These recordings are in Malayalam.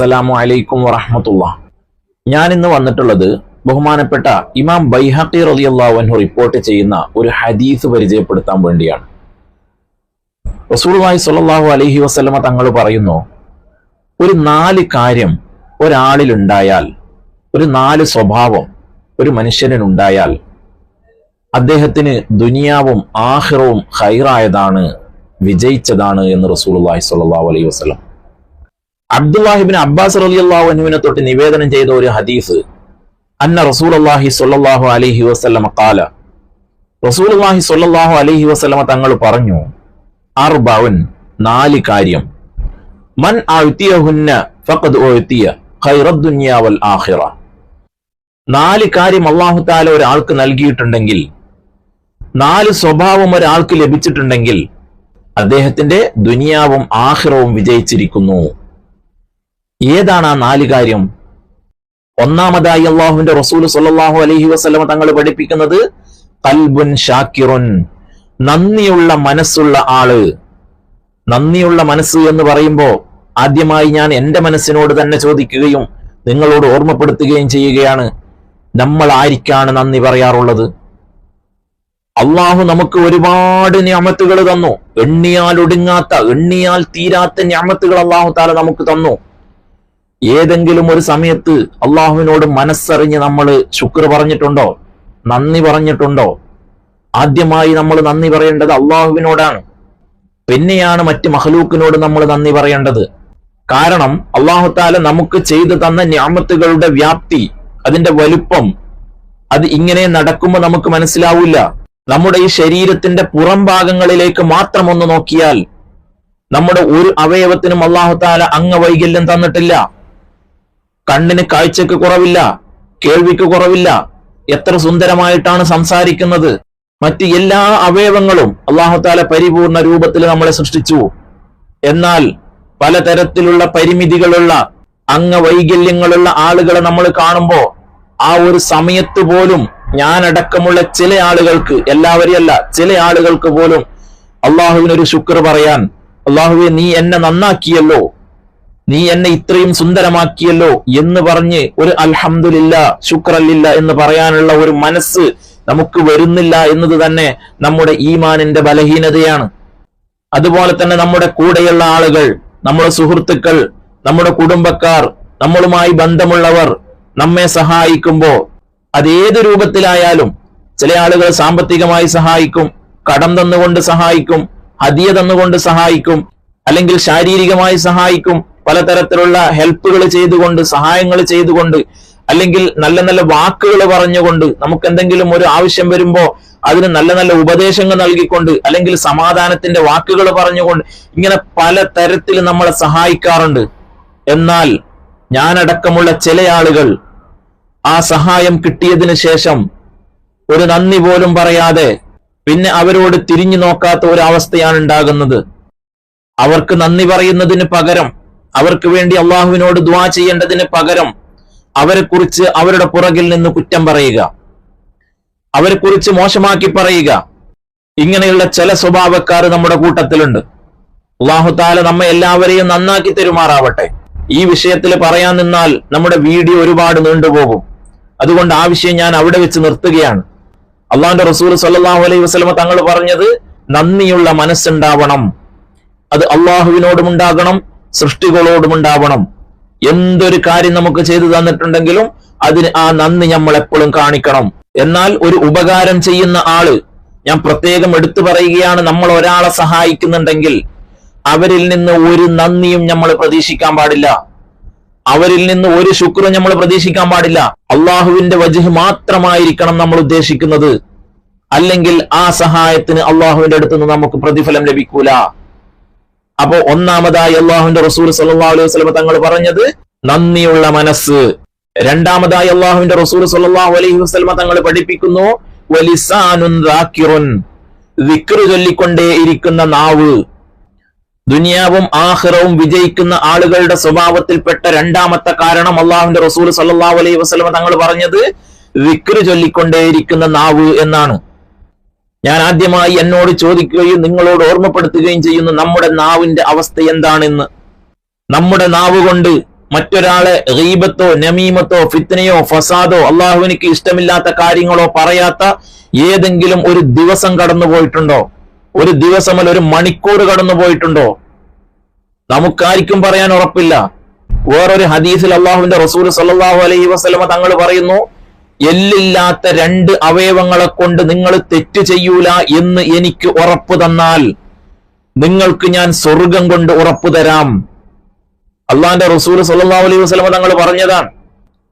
അസ്സലാമു അലൈക്കും വറഹമത്തുള്ള ഞാൻ ഇന്ന് വന്നിട്ടുള്ളത് ബഹുമാനപ്പെട്ട ഇമാം ബൈഹഖി റളിയല്ലാഹു അൻഹു റിപ്പോർട്ട് ചെയ്യുന്ന ഒരു ഹദീസ് പരിചയപ്പെടുത്താൻ വേണ്ടിയാണ്. റസൂലുള്ളാഹി സ്വല്ലല്ലാഹു അലൈഹി വസല്ലമ തങ്ങൾ പറയുന്നു ഒരു നാല് കാര്യം ഒരാളിൽ ഉണ്ടായാൽ ഒരു നാല് സ്വഭാവം ഒരു മനുഷ്യനുണ്ടായാൽ അദ്ദേഹത്തിന് ദുനിയാവും ആഹിറവും ഹൈറായതാണ് വിജയിച്ചതാണ് എന്ന് റസൂലുള്ളാഹി സ്വല്ലല്ലാഹു അലൈഹി വസല്ലം അബ്ദുല്ലാഹിബിൻ അബ്ബാസ് റളിയല്ലാഹു അൻഹുവിനെ തൊട്ട് നിവേദനം ചെയ്ത ഒരു ഹദീസ് അന്ന റസൂൽ അള്ളാഹി റസൂലുള്ളാഹി അലഹി അലൈഹി കാല റസൂൽ അള്ളാഹി സ്വല്ലല്ലാഹു അലഹി വസ്ലമ തങ്ങൾ പറഞ്ഞു അർബഉൻ നാല് കാര്യം. മൻ ആഹുന്ന ഫഖദ് ആഖിറ. നാല് കാര്യം അള്ളാഹു താല ഒരാൾക്ക് നൽകിയിട്ടുണ്ടെങ്കിൽ നാല് സ്വഭാവം ഒരാൾക്ക് ലഭിച്ചിട്ടുണ്ടെങ്കിൽ അദ്ദേഹത്തിന്റെ ദുനിയാവും ആഹിറവും വിജയിച്ചിരിക്കുന്നു. ഏതാണ് ആ നാല് കാര്യം? ഒന്നാമതായി അള്ളാഹുവിന്റെ റസൂൽ സല്ലല്ലാഹു അലഹി വസ്ലമ തങ്ങൾ പഠിപ്പിക്കുന്നത് കൽബുൻ ഷാക്കിറുൻ നന്ദിയുള്ള മനസ്സുള്ള ആൾ. നന്ദിയുള്ള മനസ്സ് എന്ന് പറയുമ്പോൾ ആദ്യമായി ഞാൻ എന്റെ മനസ്സിനോട് തന്നെ ചോദിക്കുകയും നിങ്ങളോട് ഓർമ്മപ്പെടുത്തുകയും ചെയ്യുകയാണ്. നമ്മൾ ആരിക്കാണ് നന്ദി പറയാറുള്ളത്? അള്ളാഹു നമുക്ക് ഒരുപാട് ഞാമത്തുകൾ തന്നു. എണ്ണിയാൽ ഒടുങ്ങാത്ത എണ്ണിയാൽ തീരാത്ത ഞാമത്തുകൾ അള്ളാഹു താല നമുക്ക് തന്നു. ഏതെങ്കിലും ഒരു സമയത്ത് അള്ളാഹുവിനോട് മനസ്സറിഞ്ഞ് നമ്മൾ ശുക്ർ പറഞ്ഞിട്ടുണ്ടോ? നന്ദി പറഞ്ഞിട്ടുണ്ടോ? ആദ്യമായി നമ്മൾ നന്ദി പറയേണ്ടത് അള്ളാഹുവിനോടാണ്. പിന്നെയാണ് മറ്റ് മഹലൂക്കിനോട് നമ്മൾ നന്ദി പറയേണ്ടത്. കാരണം അള്ളാഹു താല നമുക്ക് ചെയ്തു തന്ന ഞാമത്തുകളുടെ വ്യാപ്തി അതിന്റെ വലുപ്പം അത് ഇങ്ങനെ നടക്കുമ്പോൾ നമുക്ക് മനസ്സിലാവില്ല. നമ്മുടെ ഈ ശരീരത്തിന്റെ പുറം ഭാഗങ്ങളിലേക്ക് മാത്രം ഒന്ന് നോക്കിയാൽ നമ്മുടെ ഒരു അവയവത്തിനും അള്ളാഹു താല അംഗവൈകല്യം തന്നിട്ടില്ല. കണ്ണിന് കാഴ്ചക്ക് കുറവില്ല കേൾവിക്ക് കുറവില്ല. എത്ര സുന്ദരമായിട്ടാണ് സംസാരിക്കുന്നത്. മറ്റ് എല്ലാ അവയവങ്ങളും അള്ളാഹുത്താല പരിപൂർണ രൂപത്തിൽ നമ്മളെ സൃഷ്ടിച്ചു. എന്നാൽ പലതരത്തിലുള്ള പരിമിതികളുള്ള അംഗവൈകല്യങ്ങളുള്ള ആളുകളെ നമ്മൾ കാണുമ്പോൾ ആ ഒരു സമയത്ത് പോലും ഞാനടക്കമുള്ള ചില ആളുകൾക്ക് എല്ലാവരെയല്ല ചില ആളുകൾക്ക് പോലും അള്ളാഹുവിനൊരു ശുക്ർ പറയാൻ അള്ളാഹുവെ നീ എന്നെ നന്നാക്കിയല്ലോ. നീ എന്നെ ഇത്രയും സുന്ദരമാക്കിയല്ലോ എന്ന് പറഞ്ഞ് ഒരു അൽഹമില്ല ശുക്രല്ലില്ല എന്ന് പറയാനുള്ള ഒരു മനസ്സ് നമുക്ക് വരുന്നില്ല എന്നത് തന്നെ നമ്മുടെ ഈമാനിന്റെ ബലഹീനതയാണ്. അതുപോലെ തന്നെ നമ്മുടെ കൂടെയുള്ള ആളുകൾ നമ്മുടെ സുഹൃത്തുക്കൾ നമ്മുടെ കുടുംബക്കാർ നമ്മളുമായി ബന്ധമുള്ളവർ നമ്മെ സഹായിക്കുമ്പോൾ അതേത് രൂപത്തിലായാലും ചില ആളുകൾ സാമ്പത്തികമായി സഹായിക്കും കടം തന്നുകൊണ്ട് സഹായിക്കും ഹതിയ തന്നുകൊണ്ട് സഹായിക്കും അല്ലെങ്കിൽ ശാരീരികമായി സഹായിക്കും പലതരത്തിലുള്ള ഹെൽപ്പുകൾ ചെയ്തുകൊണ്ട് സഹായങ്ങൾ ചെയ്തുകൊണ്ട് അല്ലെങ്കിൽ നല്ല നല്ല വാക്കുകൾ പറഞ്ഞുകൊണ്ട് നമുക്ക് എന്തെങ്കിലും ഒരു ആവശ്യം വരുമ്പോ അതിന് നല്ല നല്ല ഉപദേശങ്ങൾ നൽകിക്കൊണ്ട് അല്ലെങ്കിൽ സമാധാനത്തിന്റെ വാക്കുകൾ പറഞ്ഞുകൊണ്ട് ഇങ്ങനെ പല തരത്തിൽ നമ്മളെ സഹായിക്കാറുണ്ട്. എന്നാൽ ഞാനടക്കമുള്ള ചില ആളുകൾ ആ സഹായം കിട്ടിയതിനു ശേഷം ഒരു നന്ദി പോലും പറയാതെ പിന്നെ അവരോട് തിരിഞ്ഞു നോക്കാത്ത ഒരു അവസ്ഥയാണ് ഉണ്ടാകുന്നത്. അവർക്ക് നന്ദി പറയുന്നതിന് പകരം അവർക്ക് വേണ്ടി അള്ളാഹുവിനോട് ദ്വാ ചെയ്യേണ്ടതിന് പകരം അവരെക്കുറിച്ച് അവരുടെ പുറകിൽ നിന്ന് കുറ്റം പറയുക. അവരെക്കുറിച്ച് മോശമാക്കി പറയുക. ഇങ്ങനെയുള്ള ചില സ്വഭാവക്കാർ നമ്മുടെ കൂട്ടത്തിലുണ്ട്. അള്ളാഹു താല നമ്മെ എല്ലാവരെയും നന്നാക്കി തെരുമാറാവട്ടെ. ഈ വിഷയത്തിൽ പറയാൻ നിന്നാൽ നമ്മുടെ വീഡിയോ ഒരുപാട് നീണ്ടുപോകും. അതുകൊണ്ട് ആ വിഷയം ഞാൻ അവിടെ വെച്ച് നിർത്തുകയാണ്. അള്ളാഹിന്റെ റസൂൽ സല്ലാഹു അലൈഹി വസ്ലമ തങ്ങൾ പറഞ്ഞത് നന്ദിയുള്ള മനസ്സുണ്ടാവണം. അത് അള്ളാഹുവിനോടും ഉണ്ടാകണം. സൃഷ്ടികളോടും ഉണ്ടാവണം എന്തൊരു കാര്യം നമുക്ക് ചെയ്തു തന്നിട്ടുണ്ടെങ്കിലും അതിന് ആ നന്ദി നമ്മൾ എപ്പോഴും കാണിക്കണം. എന്നാൽ ഒരു ഉപകാരം ചെയ്യുന്ന ആൾ ഞാൻ പ്രത്യേകം എടുത്തു പറയുകയാണ് നമ്മൾ ഒരാളെ സഹായിക്കുന്നുണ്ടെങ്കിൽ അവരിൽ നിന്ന് ഒരു നന്ദിയും നമ്മൾ പ്രതീക്ഷിക്കാൻ പാടില്ല. അവരിൽ നിന്ന് ഒരു ശുക്രും നമ്മൾ പ്രതീക്ഷിക്കാൻ പാടില്ല. അള്ളാഹുവിന്റെ വജുഹ് മാത്രമായിരിക്കണം നമ്മൾ ഉദ്ദേശിക്കുന്നത്. അല്ലെങ്കിൽ ആ സഹായത്തിന് അള്ളാഹുവിന്റെ അടുത്ത് നിന്ന് നമുക്ക് പ്രതിഫലം ലഭിക്കൂല. അപ്പോ ഒന്നാമതായി അള്ളാഹുന്റെ റസൂൽ സല്ലാ അലൈഹി വസ്ലമ തങ്ങൾ പറഞ്ഞത് നന്ദിയുള്ള മനസ്സ്. രണ്ടാമതായി അള്ളാഹുവിന്റെ റസൂൽ സല്ലാഹു അലൈഹി വസ്ലമ തങ്ങൾ പഠിപ്പിക്കുന്നു വിക്റ് ചൊല്ലിക്കൊണ്ടേ ഇരിക്കുന്ന നാവ്. ദുനിയാവും ആഹ്റവും വിജയിക്കുന്ന ആളുകളുടെ സ്വഭാവത്തിൽപ്പെട്ട രണ്ടാമത്തെ കാരണം അള്ളാഹുവിന്റെ റസൂൽ സല്ലാഹു അലൈഹി വസ്ലമ തങ്ങൾ പറഞ്ഞത് വിക്റ് ചൊല്ലിക്കൊണ്ടേയിരിക്കുന്ന നാവ് എന്നാണ്. ഞാൻ ആദ്യമായി എന്നോട് ചോദിക്കുകയും നിങ്ങളോട് ഓർമ്മപ്പെടുത്തുകയും ചെയ്യുന്ന നമ്മുടെ നാവിന്റെ അവസ്ഥ എന്താണെന്ന്. നമ്മുടെ നാവ് കൊണ്ട് മറ്റൊരാളെ റീബത്തോ നമീമത്തോ ഫിത്തനയോ ഫസാദോ അള്ളാഹുവിനിക്ക് ഇഷ്ടമില്ലാത്ത കാര്യങ്ങളോ പറയാത്ത ഏതെങ്കിലും ഒരു ദിവസം കടന്നു പോയിട്ടുണ്ടോ? ഒരു ദിവസമല്ല ഒരു മണിക്കൂർ കടന്നു പോയിട്ടുണ്ടോ? നമുക്കാർക്കും പറയാൻ ഉറപ്പില്ല. വേറൊരു ഹദീസിൽ അള്ളാഹുവിന്റെ റസൂൽ സല്ലാഹു അലൈഹി വസ്ലമ തങ്ങൾ പറയുന്നു എല്ലില്ലാത്ത രണ്ട് അവയവങ്ങളെ കൊണ്ട് നിങ്ങൾ തെറ്റ് ചെയ്യൂല എന്ന് എനിക്ക് ഉറപ്പ് തന്നാൽ നിങ്ങൾക്ക് ഞാൻ സ്വർഗം കൊണ്ട് ഉറപ്പു തരാം. അള്ളാന്റെ റസൂൽ സല്ലാ അലൈഹി വസ്ലമ തങ്ങൾ പറഞ്ഞതാണ്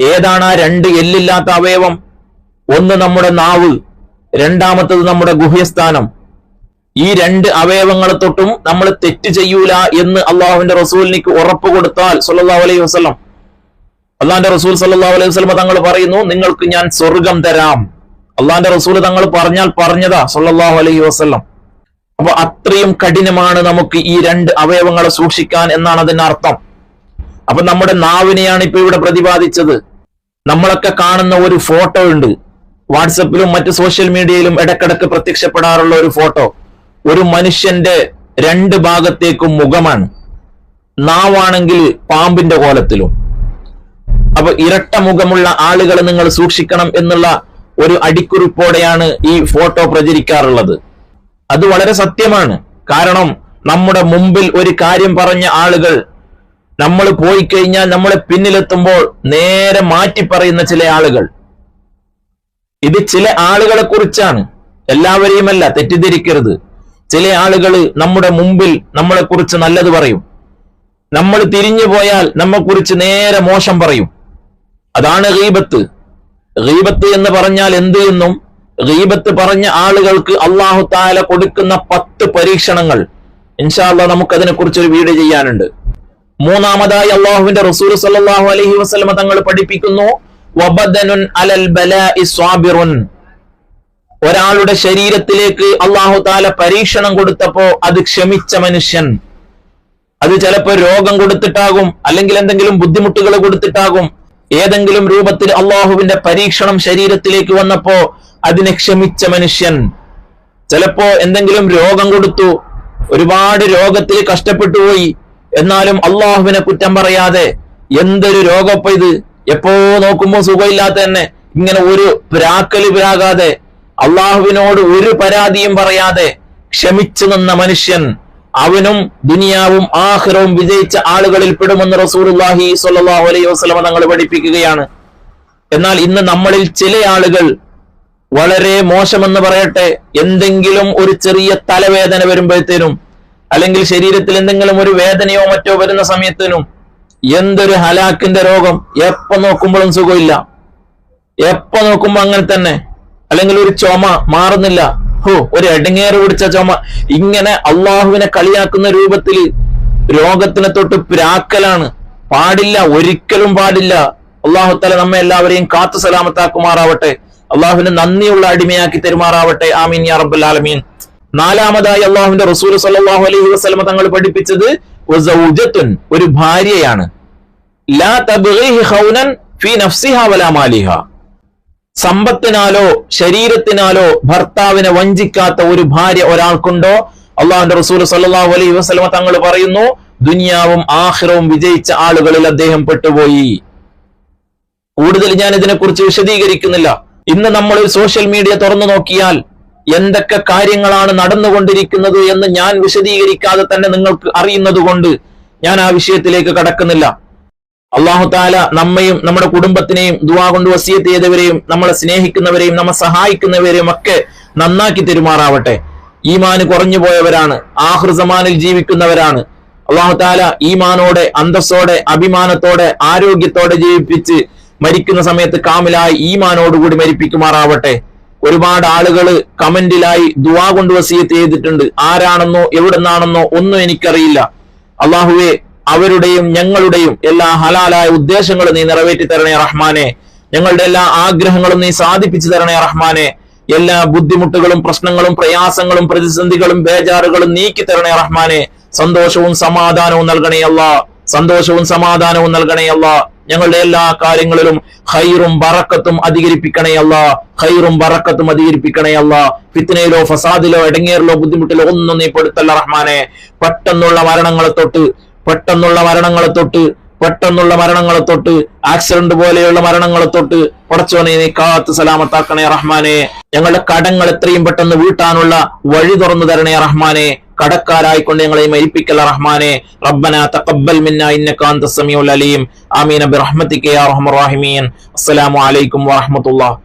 ഏതാണ് ആ രണ്ട് എല്ലില്ലാത്ത അവയവം? ഒന്ന് നമ്മുടെ നാവ് രണ്ടാമത്തത് നമ്മുടെ ഗുഹ്യസ്ഥാനം. ഈ രണ്ട് അവയവങ്ങളെ തൊട്ടും നമ്മൾ തെറ്റ് ചെയ്യൂല എന്ന് അള്ളാഹുവിന്റെ റസൂലിനിക്ക് ഉറപ്പ് കൊടുത്താൽ സല്ലാ അലൈഹി വസ്ലം അള്ളാന്റെ റസൂൽ സല്ലാ അലൈഹി വസ്ലമ തങ്ങൾ പറയുന്നു നിങ്ങൾക്ക് ഞാൻ സ്വർഗം തരാം. അള്ളാന്റെ റസൂൽ തങ്ങൾ പറഞ്ഞാൽ പറഞ്ഞതാ സല്ലാഹു അലൈഹി വസ്ലം അപ്പൊ അത്രയും കഠിനമാണ് നമുക്ക് ഈ രണ്ട് അവയവങ്ങളെ സൂക്ഷിക്കാൻ എന്നാണ് അതിന്റെ അർത്ഥം. അപ്പൊ നമ്മുടെ നാവിനെയാണ് ഇപ്പൊ ഇവിടെ പ്രതിപാദിച്ചത്. നമ്മളൊക്കെ കാണുന്ന ഒരു ഫോട്ടോ ഉണ്ട്. വാട്സപ്പിലും മറ്റ് സോഷ്യൽ മീഡിയയിലും ഇടക്കിടക്ക് പ്രത്യക്ഷപ്പെടാറുള്ള ഒരു ഫോട്ടോ. ഒരു മനുഷ്യന്റെ രണ്ട് ഭാഗത്തേക്കും മുഖമാണ്. നാവാണെങ്കിൽ പാമ്പിന്റെ കോലത്തിലും. അപ്പൊ ഇരട്ട മുഖമുള്ള ആളുകളെ നിങ്ങൾ സൂക്ഷിക്കണം എന്നുള്ള ഒരു അടിക്കുറിപ്പോടെയാണ് ഈ ഫോട്ടോ പ്രചരിക്കാറുള്ളത്. അത് വളരെ സത്യമാണ്. കാരണം നമ്മുടെ മുമ്പിൽ ഒരു കാര്യം പറഞ്ഞ ആളുകൾ നമ്മൾ പോയി കഴിഞ്ഞാൽ നമ്മളെ പിന്നിലെത്തുമ്പോൾ നേരെ മാറ്റി പറയുന്ന ചില ആളുകൾ. ഇത് ചില ആളുകളെ കുറിച്ചാണ്. എല്ലാവരെയുമല്ല തെറ്റിദ്ധരിക്കരുത്. ചില ആളുകൾ നമ്മുടെ മുമ്പിൽ നമ്മളെ കുറിച്ച് നല്ലത് പറയും. നമ്മൾ തിരിഞ്ഞു പോയാൽ നമ്മെക്കുറിച്ച് നേരെ മോശം പറയും. അതാണ് റീബത്ത് റീബത്ത് എന്ന് പറഞ്ഞാൽ എന്ത് എന്നും റീബത്ത് പറഞ്ഞ ആളുകൾക്ക് അള്ളാഹു താല കൊടുക്കുന്ന പത്ത് പരീക്ഷണങ്ങൾ. ഇൻഷാല്ല നമുക്ക് അതിനെ കുറിച്ച് ഒരു വീഡിയോ ചെയ്യാനുണ്ട്. മൂന്നാമതായി അള്ളാഹുവിന്റെ റസൂൽ സല്ലാഹു അലഹി വസ്ലമ തങ്ങൾ പഠിപ്പിക്കുന്നു ഒരാളുടെ ശരീരത്തിലേക്ക് അള്ളാഹു താല പരീക്ഷണം കൊടുത്തപ്പോ അത് ക്ഷമിച്ച മനുഷ്യൻ. അത് ചിലപ്പോ രോഗം കൊടുത്തിട്ടാകും അല്ലെങ്കിൽ എന്തെങ്കിലും ബുദ്ധിമുട്ടുകൾ കൊടുത്തിട്ടാകും ഏതെങ്കിലും രൂപത്തിൽ അള്ളാഹുവിന്റെ പരീക്ഷണം ശരീരത്തിലേക്ക് വന്നപ്പോ അതിനെ ക്ഷമിച്ച മനുഷ്യൻ. ചിലപ്പോ എന്തെങ്കിലും രോഗം കൊടുത്തു ഒരുപാട് രോഗത്തിൽ കഷ്ടപ്പെട്ടുപോയി എന്നാലും അള്ളാഹുവിനെ കുറ്റം പറയാതെ എന്തൊരു രോഗപ്പൊ ഇത്? എപ്പോ നോക്കുമ്പോ സുഖമില്ലാത്ത തന്നെ ഇങ്ങനെ ഒരു പ്രാക്കൽ പ്രാകാതെ അള്ളാഹുവിനോട് ഒരു പരാതിയും പറയാതെ ക്ഷമിച്ചു നിന്ന മനുഷ്യൻ. അവനും ദുനിയാവും ആഹ്റവും വിജയിച്ച ആളുകളിൽ പെടുമെന്ന് റസൂർഹി സ്വല്ലല്ലാഹു അലൈഹി വസ്ലമ തങ്ങൾ പഠിപ്പിക്കുകയാണ്. എന്നാൽ ഇന്ന് നമ്മളിൽ ചില ആളുകൾ വളരെ മോശമെന്ന് പറയട്ടെ എന്തെങ്കിലും ഒരു ചെറിയ തലവേദന വരുമ്പോഴത്തേനും അല്ലെങ്കിൽ ശരീരത്തിൽ എന്തെങ്കിലും ഒരു വേദനയോ മറ്റോ വരുന്ന സമയത്തിനും എന്തൊരു ഹലാക്കിന്റെ രോഗം എപ്പോ നോക്കുമ്പോഴും സുഖമില്ല. എപ്പോ നോക്കുമ്പോ അങ്ങനെ തന്നെ. അല്ലെങ്കിൽ ഒരു ചുമ മാറുന്നില്ല. ഹോ ഒരു എടങ്ങേറ് പിടിച്ച ചുമ. ഇങ്ങനെ അള്ളാഹുവിനെ കളിയാക്കുന്ന രൂപത്തിൽ രോഗത്തിനെ തൊട്ട് പ്രാക്കലാണ്. പാടില്ല ഒരിക്കലും പാടില്ല. അള്ളാഹുത്തല നമ്മെ എല്ലാവരെയും കാത്തു സലാമത്താക്കുമാറാവട്ടെ. അള്ളാഹുവിന് നന്ദിയുള്ള അടിമയാക്കി തെരുമാറാവട്ടെ. ആമീൻ യാ റബ്ബുൽ ആലമീൻ. നാലാമതായി അള്ളാഹുവിന്റെ റസൂൽ സല്ലാഹു അലൈഹി വസ്ലമ തങ്ങൾ പഠിപ്പിച്ചത് ഒരു ഭാര്യയാണ്. ലാ തബ്ഗീഹി ഖൗനൻ ഫീ നഫ്സിഹാ വലാ മാലിഹാ. സമ്പത്തിനാലോ ശരീരത്തിനാലോ ഭർത്താവിനെ വഞ്ചിക്കാത്ത ഒരു ഭാര്യ ഒരാൾക്കുണ്ടോ? അള്ളാഹുന്റെ റസൂൽ സല്ലാഹു അലൈഹി വസ്ലമ തങ്ങൾ പറയുന്നു ദുനിയാവും ആഹ്റവും വിജയിച്ച ആളുകളിൽ അദ്ദേഹം പെട്ടുപോയി. കൂടുതൽ ഞാൻ ഇതിനെക്കുറിച്ച് വിശദീകരിക്കുന്നില്ല. ഇന്ന് നമ്മൾ സോഷ്യൽ മീഡിയ തുറന്നു നോക്കിയാൽ എന്തൊക്കെ കാര്യങ്ങളാണ് നടന്നുകൊണ്ടിരിക്കുന്നത് എന്ന് ഞാൻ വിശദീകരിക്കാതെ തന്നെ നിങ്ങൾക്ക് അറിയുന്നത് കൊണ്ട് ഞാൻ ആ വിഷയത്തിലേക്ക് കടക്കുന്നില്ല. അള്ളാഹു താല നമ്മയും നമ്മുടെ കുടുംബത്തിനെയും ദുവാ കൊണ്ട് വസിയത്ത് ചെയ്തവരെയും നമ്മളെ സ്നേഹിക്കുന്നവരെയും നമ്മെ സഹായിക്കുന്നവരെയും ഒക്കെ നന്നാക്കി തെരുമാറാവട്ടെ. ഈമാന് കുറഞ്ഞു പോയവരാണ് ആഹൃസമാനിൽ ജീവിക്കുന്നവരാണ്. അള്ളാഹു താല ഈമാനോടെ അന്തസ്സോടെ അഭിമാനത്തോടെ ആരോഗ്യത്തോടെ ജീവിപ്പിച്ച് മരിക്കുന്ന സമയത്ത് കാമിലായി ഈമാനോടുകൂടി മരിപ്പിക്കുമാറാവട്ടെ. ഒരുപാട് ആളുകൾ കമന്റിലായി ദുവാ കൊണ്ട് വസീയത്ത് ചെയ്തിട്ടുണ്ട്. ആരാണെന്നോ എവിടെന്നാണെന്നോ ഒന്നും എനിക്കറിയില്ല. അള്ളാഹുവെ അവരുടെയും ഞങ്ങളുടെയും എല്ലാ ഹലാലായ ഉദ്ദേശങ്ങളും നീ നിറവേറ്റി തരണേ റഹ്മാനെ. ഞങ്ങളുടെ എല്ലാ ആഗ്രഹങ്ങളും നീ സാധിപ്പിച്ചു തരണേ റഹ്മാനെ. എല്ലാ ബുദ്ധിമുട്ടുകളും പ്രശ്നങ്ങളും പ്രയാസങ്ങളും പ്രതിസന്ധികളും ബേജാറുകളും നീക്കി തരണേ റഹ്മാനെ. സന്തോഷവും സമാധാനവും നൽകണേ സന്തോഷവും സമാധാനവും നൽകണേ ഞങ്ങളുടെ എല്ലാ കാര്യങ്ങളിലും ഹൈറും ബറക്കത്തും അധികരിപ്പിക്കണേ അല്ല. ഹൈറും ബറക്കത്തും അധികരിപ്പിക്കണേ അല്ല. ഫസാദിലോ ഇടങ്ങേറിലോ ബുദ്ധിമുട്ടിലോ ഒന്നും നീ പെടുത്തല്ല റഹ്മാനെ. പെട്ടെന്നുള്ള മരണങ്ങളെ തൊട്ട് പെട്ടെന്നുള്ള മരണങ്ങളെ തൊട്ട് പെട്ടെന്നുള്ള മരണങ്ങളെ തൊട്ട് ആക്സിഡന്റ് പോലെയുള്ള മരണങ്ങളെ തൊട്ട് പടച്ചോനെ നീ കാത്ത് സലാമത്താക്കണേ റഹ്മാനെ. ഞങ്ങളുടെ കടങ്ങൾ എത്രയും പെട്ടെന്ന് വീട്ടാനുള്ള വഴി തുറന്നു തരണേ റഹ്മാനെ. കടക്കാരായിക്കൊണ്ട് ഞങ്ങളെ മരിപ്പിക്കല റഹ്മാനെ. റബ്ബന തഖബ്ബൽ മിന്ന ഇന്നക അൻത സമീഉൽ അലീം. ആമീൻ. ബിറഹ്മതിക യാ അർഹമർ റഹീമീൻ. അസ്സലാമു അലൈക്കും വറഹ്മത്തുള്ളാഹി.